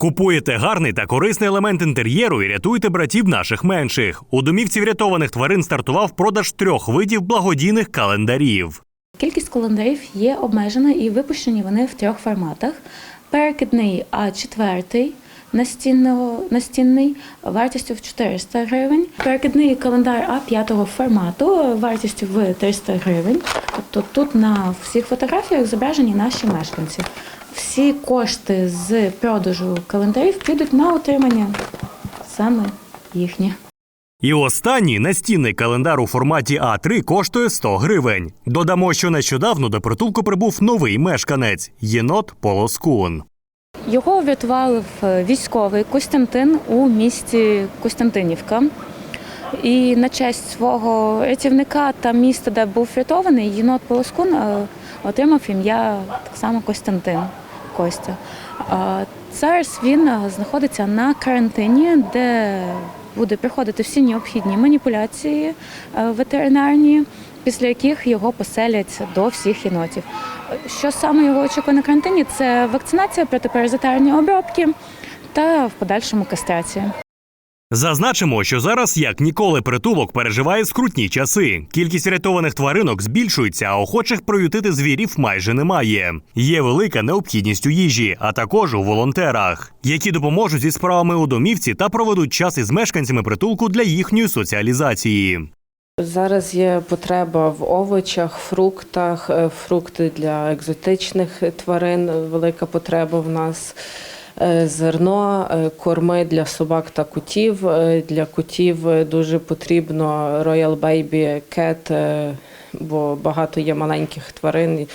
Купуєте гарний та корисний елемент інтер'єру і рятуйте братів наших менших. У домівці врятованих тварин стартував продаж трьох видів благодійних календарів. Кількість календарів є обмежена і випущені вони в трьох форматах: перекидний А4 настінного, настінний вартістю в 400 гривень, перекидний календар А5 формату вартістю в 300 гривень. Тобто тут на всіх фотографіях зображені наші мешканці. Всі кошти з продажу календарів підуть на утримання саме їхнє. І останній настінний календар у форматі А3 коштує 100 гривень. Додамо, що нещодавно до притулку прибув новий мешканець єнот Полоскун. Його врятували військовий Костянтин у місті Костянтинівка. І на честь свого рятівника та міста, де був врятований, єнот Полоскун е, отримав ім'я так само Костянтин Костя. Зараз він е, знаходиться на карантині, де буде проходити всі необхідні маніпуляції е, ветеринарні, після яких його поселять до всіх єнотів. Що саме його очікує на карантині? Це вакцинація, протиперезитарні обробки та в подальшому кастрація. Зазначимо, що зараз як ніколи притулок переживає скрутні часи. Кількість рятованих тваринок збільшується, а охочих приютити звірів майже немає. Є велика необхідність у їжі, а також у волонтерах, які допоможуть зі справами у домівці та проведуть час із мешканцями притулку для їхньої соціалізації. Зараз є потреба в овочах, фруктах, е, фрукти для екзотичних тварин. Велика потреба в нас. Е, Зерно, е, корми для собак та котів. Е, Для котів дуже потрібно Royal Baby Cat, бо багато є маленьких тварин,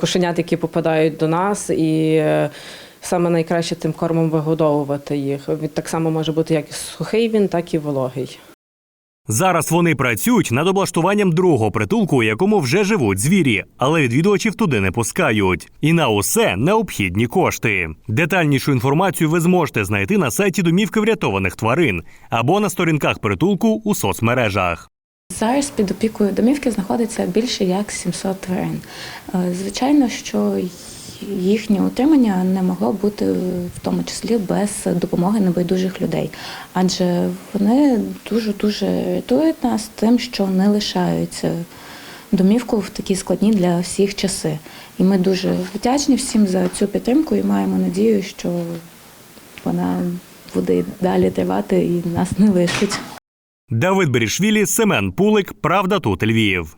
кошенят, які попадають до нас, і саме найкраще тим кормом вигодовувати їх. Він так само може бути як сухий він, так і вологий. Зараз вони працюють над облаштуванням другого притулку, у якому вже живуть звірі, але відвідувачів туди не пускають. І на усе необхідні кошти. Детальнішу інформацію ви зможете знайти на сайті домівки врятованих тварин або на сторінках притулку у соцмережах. Зараз під опікою домівки знаходиться більше як 700 тварин. Е, Звичайно, що їхнє утримання не могло бути в тому числі без допомоги небайдужих людей, адже вони дуже дуже рятують нас тим, що не лишаються домівку в такі складні для всіх часи. І ми дуже вдячні всім за цю підтримку і маємо надію, що вона буде далі тривати і нас не лишить. Давид Берішвілі, Семен Пулик, Правда тут Львів.